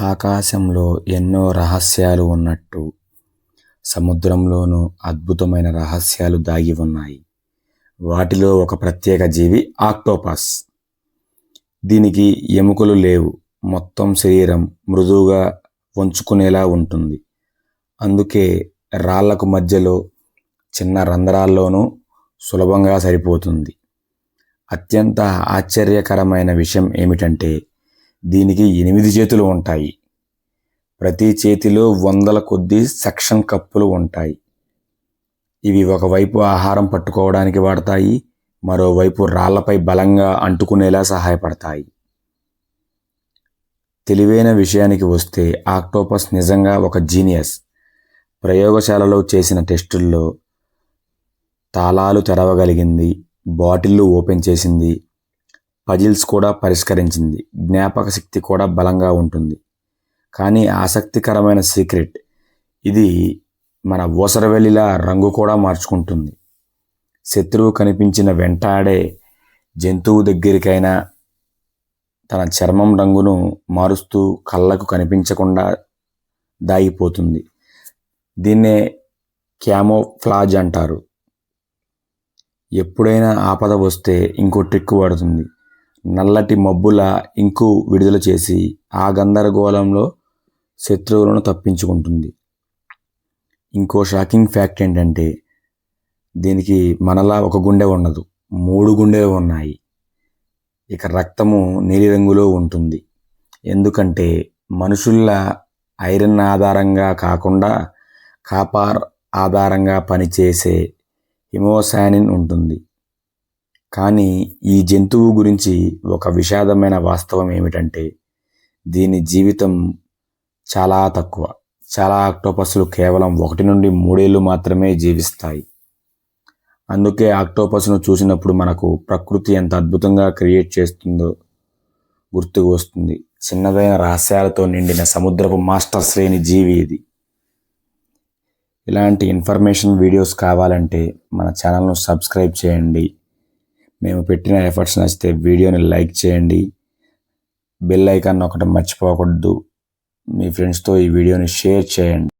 ఆకాశంలో ఎన్నో రహస్యాలు ఉన్నట్టు సముద్రంలోనూ అద్భుతమైన రహస్యాలు దాగి ఉన్నాయి. వాటిలో ఒక ప్రత్యేక జీవి ఆక్టోపస్. దీనికి ఎముకలు లేవు. మొత్తం శరీరం మృదువుగా వంచుకునేలా ఉంటుంది. అందుకే రాళ్ళకు మధ్యలో చిన్న రంధ్రాల్లోనూ సులభంగా సరిపోతుంది. అత్యంత ఆశ్చర్యకరమైన విషయం ఏమిటంటే దీనికి ఎనిమిది చేతులు ఉంటాయి. ప్రతి చేతిలో వందల కొద్దీ సెక్షన్ కప్పులు ఉంటాయి. ఇవి ఒకవైపు ఆహారం పట్టుకోవడానికి వాడతాయి మరోవైపు రాళ్ళపై బలంగా అంటుకునేలా సహాయపడతాయి. తెలివైన విషయానికి వస్తే ఆక్టోపస్ నిజంగా ఒక జీనియస్. ప్రయోగశాలలో చేసిన టెస్టుల్లో తాళాలు తెరవగలిగింది బాటిల్లు ఓపెన్ చేసింది పజిల్స్ కూడా పరిష్కరించింది. జ్ఞాపక శక్తి కూడా బలంగా ఉంటుంది. కానీ ఆసక్తికరమైన సీక్రెట్ ఇది మన ఊసరవెల్లిలా రంగు కూడా మార్చుకుంటుంది. శత్రువు కనిపించిన వెంటాడే జంతువు దగ్గరికైనా తన చర్మం రంగును మారుస్తూ కళ్ళకు కనిపించకుండా దాగిపోతుంది. దీన్నే క్యామోఫ్లాజ్ అంటారు. ఎప్పుడైనా ఆపద వస్తే ఇంకో ట్రిక్ వాడుతుంది. నల్లటి మబ్బుల ఇంకు విడుదల చేసి ఆ గందరగోళంలో శత్రువులను తప్పించుకుంటుంది. ఇంకో షాకింగ్ ఫ్యాక్ట్ ఏంటంటే దీనికి మనలా ఒక గుండె ఉండదు. మూడు గుండెలు ఉన్నాయి. ఇక రక్తము నీలిరంగులో ఉంటుంది. ఎందుకంటే మనుషుల ఐరన్ ఆధారంగా కాకుండా కాపార్ ఆధారంగా పనిచేసే హిమోసానిన్ ఉంటుంది. కానీ ఈ జంతువు గురించి ఒక విషాదమైన వాస్తవం ఏమిటంటే దీని జీవితం చాలా తక్కువ. చాలా ఆక్టోపస్లు కేవలం ఒకటి నుండి మూడేళ్ళు మాత్రమే జీవిస్తాయి. అందుకే ఆక్టోపస్ను చూసినప్పుడు మనకు ప్రకృతి ఎంత అద్భుతంగా క్రియేట్ చేస్తుందో గుర్తుకు వస్తుంది. చిన్నదైన రహస్యాలతో నిండిన సముద్రపు మాస్టర్ శ్రేణి జీవి ఇది. ఇలాంటి ఇన్ఫర్మేషన్ వీడియోస్ కావాలంటే మన ఛానల్ను సబ్స్క్రైబ్ చేయండి. మేము పెట్టిన ఎఫర్ట్స్ నచ్చితే వీడియోని లైక్ చేయండి. బెల్ ఐకాన్ ఒకటి మర్చిపోకూడదు. మీ ఫ్రెండ్స్తో ఈ వీడియోని షేర్ చేయండి.